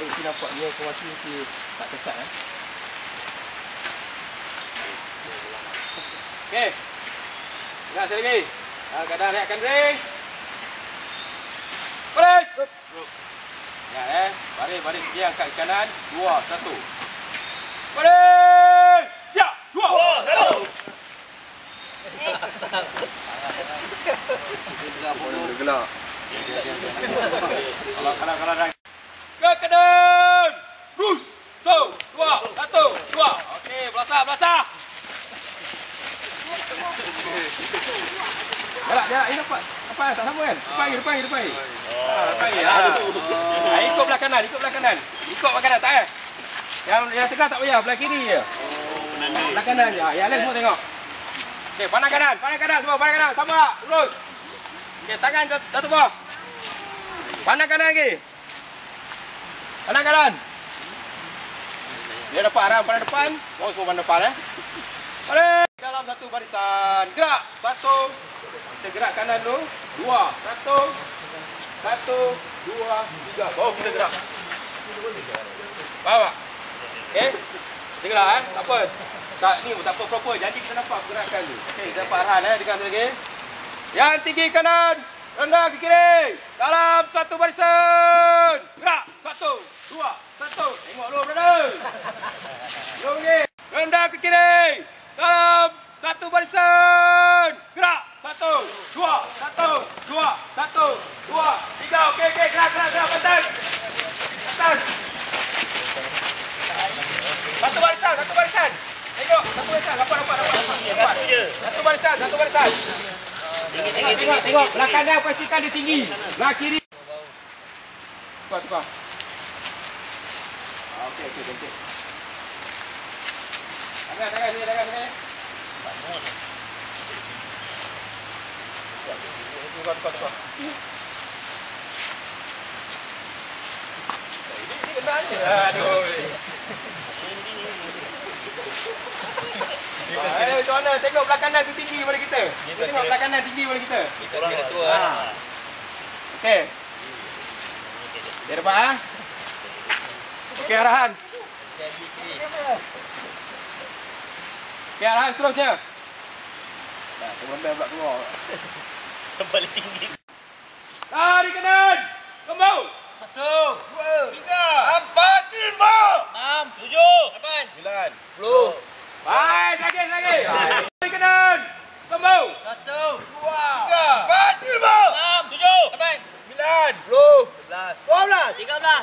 Jadi kita nampak dia ke waktu ni tak kesat eh. Okey. Enggak sekali lagi. Ah, kadang reakkan ring. Baris. Ya eh. Baris, baris dia angkat ke kanan. Dua, satu. Baris. Ya. Dua, Dua satu. Kalau kalau kalau ke kanan. Terus. Satu, dua, satu, dua. Okey, belasah, belasah. Galak dia, ini dapat. Apa tak sama kan? Depan lagi, depan lagi, depan. Ah, depan lagi. Ah. Ah, ikut belah kanan, ikut belah kanan. Ikut belah kanan, tak eh? Yang yang tengah tak payah, belah kiri je. Belah kanan je. Yang lain semua tengok. Okey, pandang kanan, pandang kanan semua, pandang kanan. Sama, lurus. Okey, tangan satu bawah. Pandang kanan lagi. Pandang kanan. Dia dapat arah pandang depan. Oh, semua pandang depan eh. Balik. Dalam satu barisan. Gerak. Satu. Kita gerak kanan dulu. Dua. Satu. Satu. Dua. Tiga. Baru kita gerak. Tak? Okey. Kita gerak eh. Tak apa. Tak ni tak apa proper. Jadi kita dapat gerakan tu. Okey, kita dapat arahan eh. Dengar lagi. Yang tinggi kanan. Rendah ke kiri. Dalam satu barisan. Gerak. Satu. Dua. Satu. Tengok dulu, brother. Jom lagi. Rendah ke kiri. Dalam satu barisan. Gerak. Satu. Dua. Satu. Dua. Satu. Dua. Tiga. Okey, okey. Gerak, gerak, gerak. Atas. Atas. Satu barisan. Satu barisan. Tengok. Satu barisan. Dapat, dapat, dapat. dapat. Satu barisan. Satu barisan. Tengok, tengok, tengok. Belah kanan pastikan dia tinggi. Belah kiri. Tukar, tukar. Ah, Okey, okey, okey. Tangan, tangan, sini, tangan, sini. Tukar, tukar, tukar. Aduh. Ah, eh, macam mana? Tengok belah tu tinggi pada kita. Kita tengok belah tinggi pada kita. Korang kat tua. Ha. Okey. Dia ah. Okey arahan. Okey arahan seterusnya. Nah, kembali pula keluar. Paling tinggi. Lari kanan. Kembali. Satu, dua, tiga, empat, lima, enam, tujuh, lapan, sembilan, sepuluh. Baik, lagi, lagi. Lari kanan. Kembali. Satu, dua, tiga, empat, lima, enam, tujuh, lapan, sembilan, sepuluh, sebelas, dua belas, tiga belas,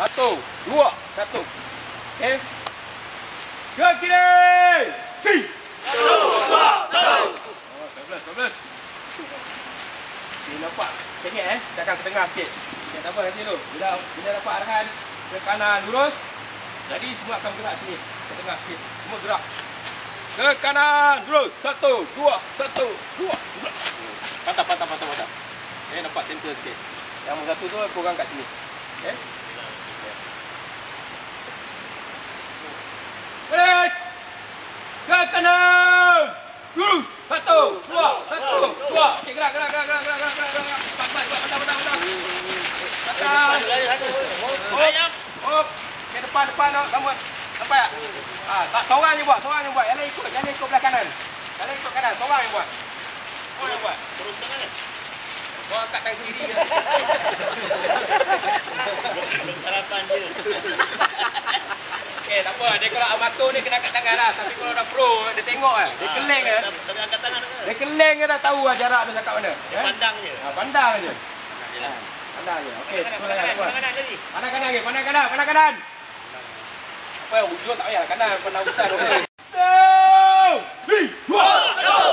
Satu, dua, satu. Okey. Ke kiri. Si. Satu, dua, satu. Oh, 11, 11. Dia nampak kengek eh. Takkan ke tengah sikit. Okay, tak apa nanti dulu. Bila, bila dapat arahan ke kanan lurus. Jadi semua akan gerak sini. Ke tengah sikit. Semua gerak. Ke kanan lurus. Satu, dua, satu, dua. Patah, patah, patah, patah. Eh, nampak center sikit. Yang satu tu korang kat sini. Okay. Beres. Ke kanan. Lurus. Satu, dua, satu, dua. Okey, gerak, gerak, gerak, gerak, gerak, gerak, gerak, gerak. Patah, patah, patah, patah. Patah. Oh, oh. Okey, depan, depan, oh. Rambut. Nampak tak? Ah, tak, seorang je buat, seorang je buat. Yang lain ikut, yang lain ikut belah kanan. Yang lain ikut kanan, seorang yang buat. Seorang yang buat. Terus tangan. Oh, angkat tangan kiri je. dia kena angkat tangan lah. Tapi kalau dah pro, dia tengok kan. Dia keleng kan. Tapi angkat tangan ke? Dia keleng kan dah tahu lah jarak dia cakap mana. Dia pandang je. Ha, pandang je. Pandang je. Okey, Pandang semua kanan, kanan. pandang kanan tadi. Pandang kanan ke? Pandang kanan, pandang kanan. Apa yang hujung tak payah kanan pandang besar tu. Go! Dua, satu.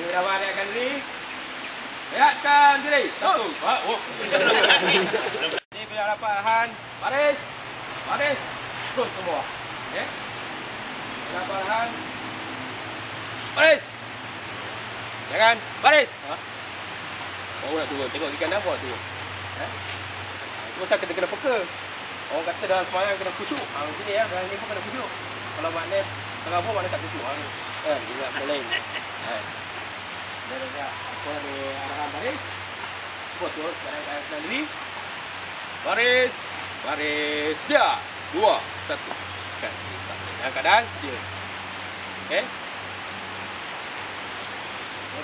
Dia dah balik diri. Lihatkan diri. Satu. Oh. Ni bila dapat Han. Baris. Baris. Terus ke bawah. Okey. Dapat Han. Baris. Jangan. Baris. Ha? Baru nak turun. Tengok kiri kanan bawa turun. Eh? Itu pasal kena kena peka. Orang kata dalam semayang kena kusyuk. Ha, sini ya. Dalam ni pun kena kusyuk. Kalau makna tengah pun makna tak kusyuk. Ha, ni. Kan? Dia nak lain. Ha. Dah dah. Apa ni arahan baris. Betul. Sekarang saya senang diri. Baris. Baris. Dia. Dua. Satu. Kan. Dalam keadaan sedia. Okey.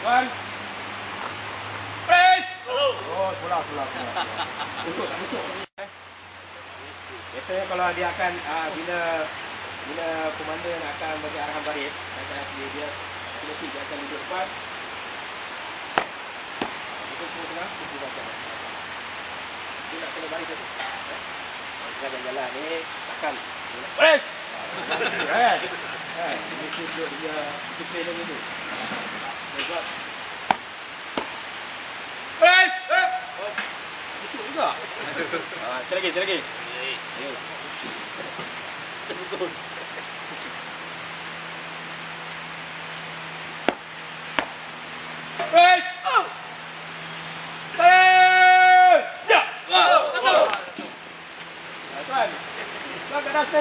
Tuan. Press. Oh. Untuk tak masuk. Biasanya kalau dia akan uh, bila bila komandan akan bagi arahan baris, akan dia dia dia dia akan duduk depan. Itu semua tengah tunggu baca. Dia nak kena satu. Eh? Kita jalan-jalan ni takkan. Eh. Eh, ini duduk dia display lagi tu. Sebab Baris. Masuk juga. Ah, sekali lagi, sekali lagi. Ya. Ah, Tuan.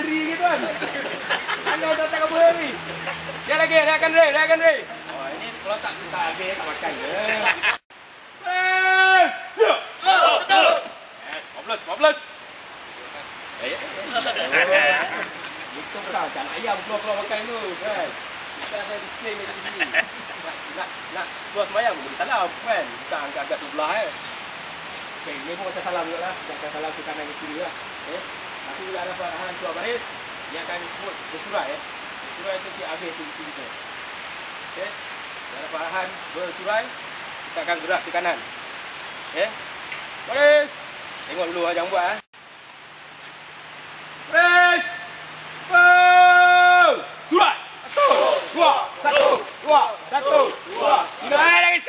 Diri ni tuan. Anda tak tak kabur ni. Dia lagi, dia akan rey, dia akan rey. Oh, ini kalau tak tak habis tak makan ke. Ya. Eh, 15, 15. Eh, eh, eh. Itu bukan macam ayam keluar-keluar makan tu kan. Kita ada display ni di sini. Nak, nak, nak keluar semayang boleh salam kan. Bukan agak-agak sebelah eh. Okay, ni pun macam salam juga lah. Akan salam ke kanan ke kiri lah. Okay. Nanti bila ada arahan keluar baris, dia akan sebut bersurai eh. Bersurai tu dia habis tu kita. Okay. Bila ada arahan bersurai, kita akan gerak ke kanan. Okay. Baris. Tengok dulu lah, jangan buat eh. Baris. Satu! Dua! Satu! Dua! Satu! Dua! Tiga! Eh, lagi